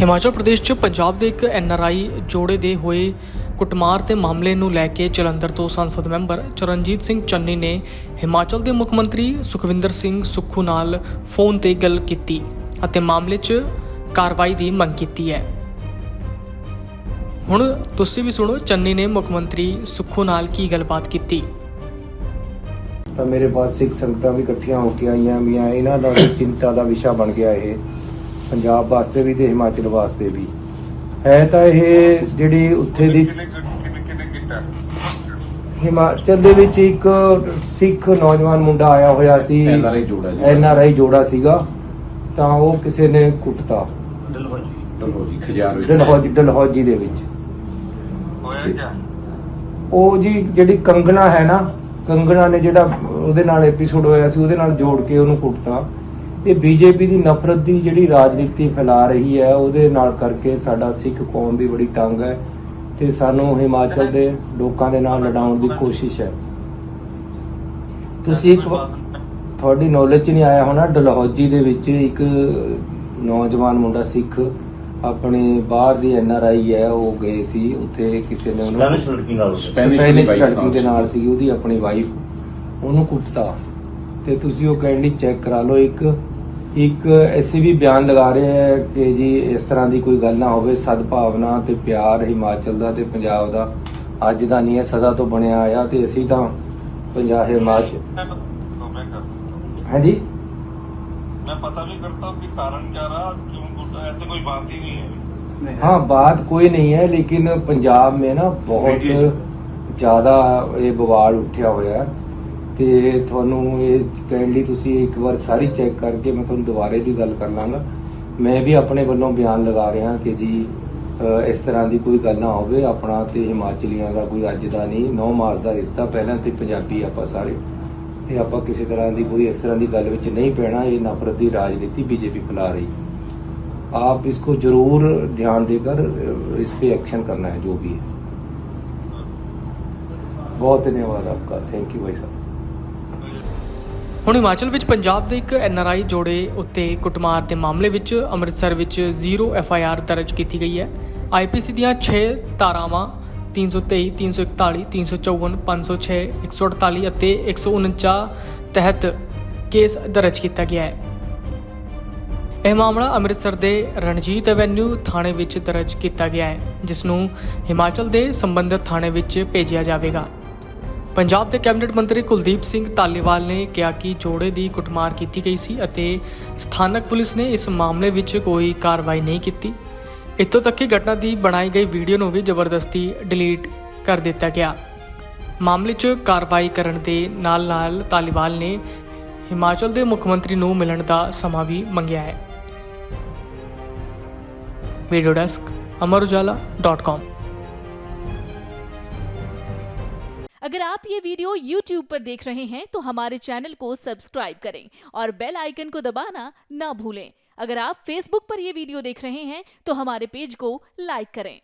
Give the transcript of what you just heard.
ਹਿਮਾਚਲ ਪ੍ਰਦੇਸ਼ 'ਚ ਪੰਜਾਬ ਦੇ ਇੱਕ ਐਨਆਰਆਈ ਜੋੜੇ ਦੇ ਹੋਏ ਕੁੱਟਮਾਰ ਦੇ ਮਾਮਲੇ ਨੂੰ ਲੈ ਕੇ ਜਲੰਧਰ ਤੋਂ ਸੰਸਦ ਮੈਂਬਰ ਚਰਨਜੀਤ ਸਿੰਘ ਚੰਨੀ ਨੇ ਹਿਮਾਚਲ ਦੇ ਮੁੱਖ ਮੰਤਰੀ ਸੁਖਵਿੰਦਰ ਸਿੰਘ ਸੁੱਖੂ ਨਾਲ ਫੋਨ ਤੇ ਗੱਲ ਕੀਤੀ ਅਤੇ ਮਾਮਲੇ 'ਚ ਕਾਰਵਾਈ ਦੀ ਮੰਗ ਕੀਤੀ ਹੈ। ਹੁਣ ਤੁਸੀਂ ਵੀ ਸੁਣੋ, ਚੰਨੀ ਨੇ ਮੁੱਖ ਮੰਤਰੀ ਸੁੱਖੂ ਨਾਲ ਕੀ ਗੱਲਬਾਤ ਕੀਤੀ। ਤਾਂ ਮੇਰੇ ਪਾਸ ਸਿੱਖ ਸੰਗਤਾਂ ਵੀ ਇਕੱਠੀਆਂ ਹੋ ਕੇ ਆਈਆਂ ਵੀ ਇਹਨਾਂ ਦਾ ਚਿੰਤਾ ਦਾ ਵਿਸ਼ਾ ਬਣ ਗਿਆ ਇਹ। ਪੰਜਾਬ ਵਾਸਤੇ ਵੀ ਤੇ ਹਿਮਾਚਲ ਵਾਸਤੇ ਵੀ। ਹੈ ਤਾਂ ਇਹ ਜਿਹੜੀ ਉੱਥੇ ਦੀ ਹਿਮਾਚਲ ਦੇ ਵਿੱਚ ਇੱਕ ਸਿੱਖ ਨੌਜਵਾਨ ਮੁੰਡਾ ਆਇਆ ਹੋਇਆ ਸੀ। NRI ਜੋੜਾ ਜੀ। ਐਨਆਰਆਈ ਜੋੜਾ ਸੀਗਾ। ਤਾਂ ਉਹ ਕਿਸੇ ਨੇ ਕੁੱਟਤਾ। ਡਲਹੌਜੀ। ਖਜਾਰ ਵਿੱਚ। ਡਲਹੌਜੀ ਡਲਹੌਜੀ ਦੇ ਵਿੱਚ। ਹੋਇਆ ਉਹ ਜੀ ਜਿਹੜੀ ਕੰਗਣਾ ਹੈ ਨਾ ਕੰਗਣਾ ਨੇ ਜਿਹੜਾ ਉਹਦੇ ਨਾਲ ਐਪੀਸੋਡ ਹੋਇਆ ਸੀ ਉਹਦੇ ਨਾਲ ਜੋੜ ਕੇ ਉਹਨੂੰ ਕੁੱਟਤਾ। ਇਹ ਬੀਜੇਪੀ ਦੀ ਨਫ਼ਰਤ ਦੀ ਜਿਹੜੀ ਰਾਜਨੀਤੀ ਫੈਲਾ ਰਹੀ ਹੈ ਉਹਦੇ ਨਾਲ ਕਰਕੇ ਸਾਡਾ ਸਿੱਖ ਕੌਮ ਵੀ ਬੜੀ ਤੰਗ ਹੈ ਤੇ ਸਾਨੂੰ ਹਿਮਾਚਲ ਦੇ ਲੋਕਾਂ ਦੇ ਨਾਲ ਲੜਾਉਣ ਦੀ ਕੋਸ਼ਿਸ਼ ਹੈ। ਤੁਸੀਂ ਇੱਕ ਤੁਹਾਡੀ ਨੌਲੇਜ 'ਚ ਨਹੀਂ ਆਇਆ ਹੋਣਾ ਡਲਹੌਜੀ ਦੇ ਵਿੱਚ ਇੱਕ ਨੌਜਵਾਨ ਮੁੰਡਾ ਸਿੱਖ ਆਪਣੇ ਬਾਹਰ ਦੀ ਐਨਆਰਆਈ ਹੈ ਉਹ ਗਏ ਸੀ ਉੱਥੇ ਕਿਸੇ ਨੇ ਉਹਨੂੰ ਸਪੈਨਿਸ਼ ਲੜਕੀ ਨਾਲ ਸਪੈਨਿਸ਼ ਦੇ ਨਾਲ। ਸੀ ਉਹਦੀ ਆਪਣੀ ਵਾਈਫ ਉਹਨੂੰ ਕੁੱਟਤਾ ਤੇ ਤੁਸੀਂ ਉਹ ਕਾਈਂਡਲੀ ਚੈੱਕ ਕਰਾ ਲਓ ਇੱਕ ਇੱਕ ਐਸੇ ਵੀ ਬਿਆਨ ਲਗਾ ਰਹੇ ਹੈ ਕਿ ਜੀ ਇਸ ਤਰ੍ਹਾਂ ਦੀ ਕੋਈ ਗੱਲ ਨਾ ਹੋਵੇ ਸਦਭਾਵਨਾ ਤੇ ਪਿਆਰ ਹਿਮਾਚਲ ਦਾ ਤੇ ਪੰਜਾਬ ਦਾ ਅੱਜ ਦਾ ਨਹੀਂ ਹੈ ਸਦਾ ਤੋਂ ਬਣਿਆ ਆਇਆ ਤੇ ਅਸੀਂ ਤਾਂ ਪੰਜਾਬ ਹਿਮਾਚਲ मैं कर ਹਾਂਜੀ मैं पता भी करता हूँ कि कारण क्या रहा क्यों कुटा ऐसे कोई बात ही नहीं है हाँ बात कोई नहीं है लेकिन पंजाब में ना ਬਹੁਤ ਜ਼ਿਆਦਾ ਇਹ ਬਵਾਲ ਉੱਠਿਆ ਹੋਇਆ ਹੈ ਤੇ ਤੁਹਾਨੂੰ ਇਹ ਕਾਈਂਡਲੀ ਤੁਸੀਂ ਇੱਕ ਵਾਰ ਸਾਰੀ ਚੈੱਕ ਕਰਕੇ ਮੈਂ ਤੁਹਾਨੂੰ ਦੁਬਾਰੇ ਵੀ ਗੱਲ ਕਰ ਲਾਂਗਾ ਮੈਂ ਵੀ ਆਪਣੇ ਵੱਲੋਂ ਬਿਆਨ ਲਗਾ ਰਿਹਾ ਕਿ ਜੀ ਅ, ਇਸ ਤਰ੍ਹਾਂ ਦੀ ਕੋਈ ਗੱਲ ਨਾ ਹੋਵੇ ਆਪਣਾ ਤੇ ਹਿਮਾਚਲੀਆਂ ਦਾ ਕੋਈ ਅੱਜ ਦਾ ਨਹੀਂ ਨੌ ਮਾਰਚ ਦਾ ਰਿਸ਼ਤਾ ਪਹਿਲਾਂ ਤੇ ਪੰਜਾਬੀ ਆਪਾਂ ਸਾਰੇ ਤੇ ਆਪਾਂ ਕਿਸੇ ਤਰ੍ਹਾਂ ਦੀ ਕੋਈ ਇਸ ਤਰ੍ਹਾਂ ਦੀ ਗੱਲ ਵਿੱਚ ਨਹੀਂ ਪੈਣਾ ਇਹ ਨਫ਼ਰਤ ਦੀ ਰਾਜਨੀਤੀ ਬੀਜੇਪੀ ਫੈਲਾ ਰਹੀ ਹੈ आप इसको जरूर ध्यान देकर इस पे एक्शन करना है जो भी है बहुत धन्यवाद आपका थैंक यू भाई साहब ਹੁਣ ਹਿਮਾਚਲ ਵਿੱਚ ਪੰਜਾਬ ਦੇ ਇੱਕ ਐਨਆਰਆਈ ਜੋੜੇ ਉੱਤੇ ਕੁੱਟਮਾਰ ਦੇ ਮਾਮਲੇ ਵਿੱਚ ਅੰਮ੍ਰਿਤਸਰ ਵਿੱਚ ਜ਼ੀਰੋ ਐਫਆਈਆਰ ਦਰਜ ਕੀਤੀ ਗਈ ਹੈ। ਆਈਪੀਸੀ ਦੀਆਂ 6 ਧਾਰਾਵਾਂ 323 341 354 506 148 ਅਤੇ 149 ਤਹਿਤ ਕੇਸ ਦਰਜ ਕੀਤਾ ਗਿਆ ਹੈ। ਇਹ ਮਾਮਲਾ ਅੰਮ੍ਰਿਤਸਰ ਦੇ ਰਣਜੀਤ ਐਵੇਨਿਊ ਥਾਣੇ ਵਿੱਚ ਦਰਜ ਕੀਤਾ ਗਿਆ ਹੈ, ਜਿਸ ਨੂੰ ਹਿਮਾਚਲ ਦੇ ਸੰਬੰਧਿਤ ਥਾਣੇ ਵਿੱਚ ਭੇਜਿਆ ਜਾਵੇਗਾ। ਪੰਜਾਬ ਦੇ ਕੈਬਨਿਟ ਮੰਤਰੀ ਕੁਲਦੀਪ ਸਿੰਘ ਤਾਲੀਵਾਲ ਨੇ ਕਿਹਾ ਕਿ ਜੋੜੇ ਦੀ ਕੁੱਟਮਾਰ ਕੀਤੀ ਗਈ ਸੀ ਅਤੇ ਸਥਾਨਕ ਪੁਲਿਸ ਨੇ ਇਸ ਮਾਮਲੇ ਵਿੱਚ ਕੋਈ ਕਾਰਵਾਈ ਨਹੀਂ ਕੀਤੀ। ਇਤੋਂ ਤੱਕ ਕਿ ਘਟਨਾ ਦੀ ਬਣਾਈ ਗਈ ਵੀਡੀਓ ਨੂੰ ਵੀ ਜ਼ਬਰਦਸਤੀ ਡਿਲੀਟ ਕਰ ਦਿੱਤਾ ਗਿਆ। ਮਾਮਲੇ 'ਚ ਕਾਰਵਾਈ ਕਰਨ ਦੇ ਨਾਲ-ਨਾਲ ਤਾਲੀਵਾਲ ਨੇ ਹਿਮਾਚਲ ਦੇ ਮੁੱਖ ਮੰਤਰੀ ਨੂੰ ਮਿਲਣ ਦਾ ਸਮਾਂ ਵੀ ਮੰਗਿਆ ਹੈ। ਵੀਡੀਓ ਡੈਸਕ amarujala.com अगर आप ये वीडियो YouTube पर देख रहे हैं तो हमारे चैनल को सब्सक्राइब करें और बेल आइकन को दबाना ना भूलें। अगर आप Facebook पर यह वीडियो देख रहे हैं तो हमारे पेज को लाइक करें।